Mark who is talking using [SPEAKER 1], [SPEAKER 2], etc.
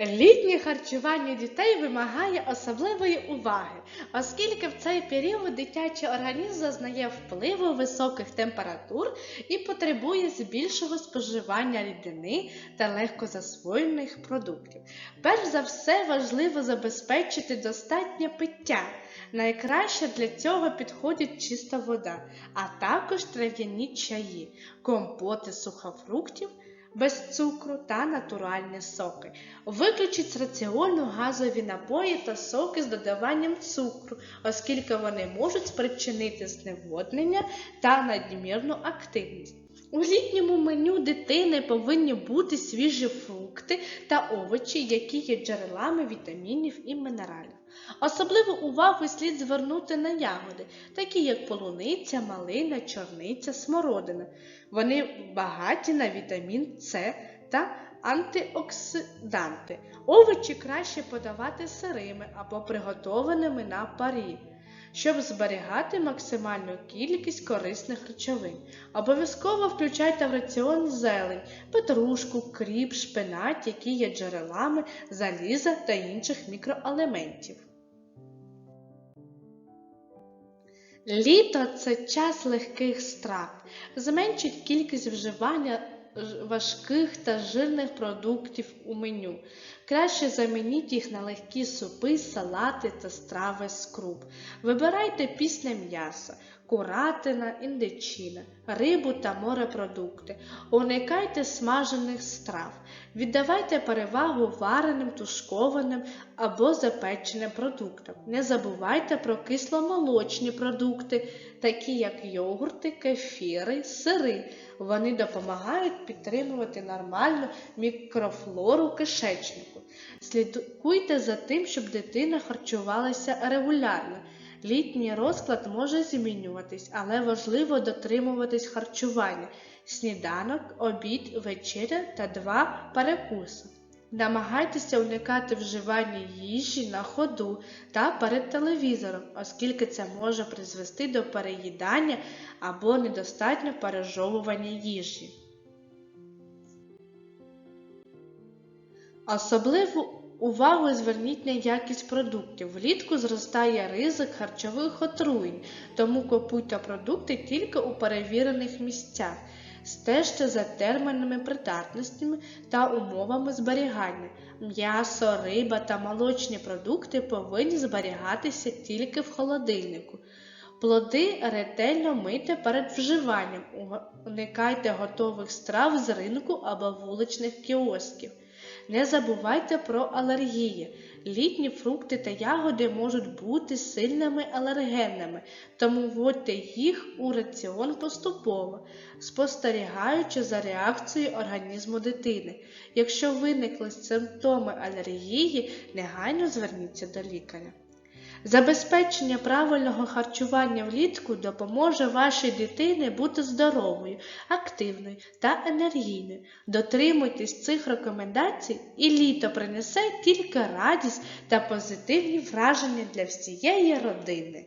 [SPEAKER 1] Літнє харчування дітей вимагає особливої уваги, оскільки в цей період дитячий організм зазнає впливу високих температур і потребує збільшого споживання рідини та легкозасвоєних продуктів. Перш за все важливо забезпечити достатнє пиття. Найкраще для цього підходить чиста вода, а також трав'яні чаї, компоти сухофруктів без цукру та натуральні соки. Виключіть з раціону газові напої та соки з додаванням цукру, оскільки вони можуть спричинити зневоднення та надмірну активність. У літньому меню дитини повинні бути свіжі фрукти та овочі, які є джерелами вітамінів і мінералів. Особливу увагу слід звернути на ягоди, такі як полуниця, малина, чорниця, смородина. Вони багаті на вітамін С та антиоксиданти. Овочі краще подавати сирими або приготованими на парі, щоб зберігати максимальну кількість корисних речовин. Обов'язково включайте в раціон зелень, петрушку, кріп, шпинат, які є джерелами заліза та інших мікроелементів. Літо це час легких страв. Зменшіть кількість вживання важких та жирних продуктів у меню. Краще замініть їх на легкі супи, салати та страви з круп. Вибирайте пісне м'ясо, куратина, індичина, рибу та морепродукти. Уникайте смажених страв. Віддавайте перевагу вареним, тушкованим або запеченим продуктам. Не забувайте про кисломолочні продукти, такі як йогурти, кефіри, сири. Вони допомагають підтримувати нормальну мікрофлору кишечнику. Слідкуйте за тим, щоб дитина харчувалася регулярно. Літній розклад може змінюватись, але важливо дотримуватись харчування сніданок, обід, вечеря та два перекуси. Намагайтеся уникати вживання їжі на ходу та перед телевізором, оскільки це може призвести до переїдання або недостатньо пережовування їжі. Особливу увагу зверніть на якість продуктів. Влітку зростає ризик харчових отруєнь, тому купуйте продукти тільки у перевірених місцях. Стежте за термінами придатностями та умовами зберігання. М'ясо, риба та молочні продукти повинні зберігатися тільки в холодильнику. Плоди ретельно мийте перед вживанням. Уникайте готових страв з ринку або вуличних кіосків. Не забувайте про алергії. Літні фрукти та ягоди можуть бути сильними алергенними, тому вводьте їх у раціон поступово, спостерігаючи за реакцією організму дитини. Якщо виникли симптоми алергії, негайно зверніться до лікаря. Забезпечення правильного харчування влітку допоможе вашій дитині бути здоровою, активною та енергійною. Дотримуйтесь цих рекомендацій, і літо принесе тільки радість та позитивні враження для всієї родини.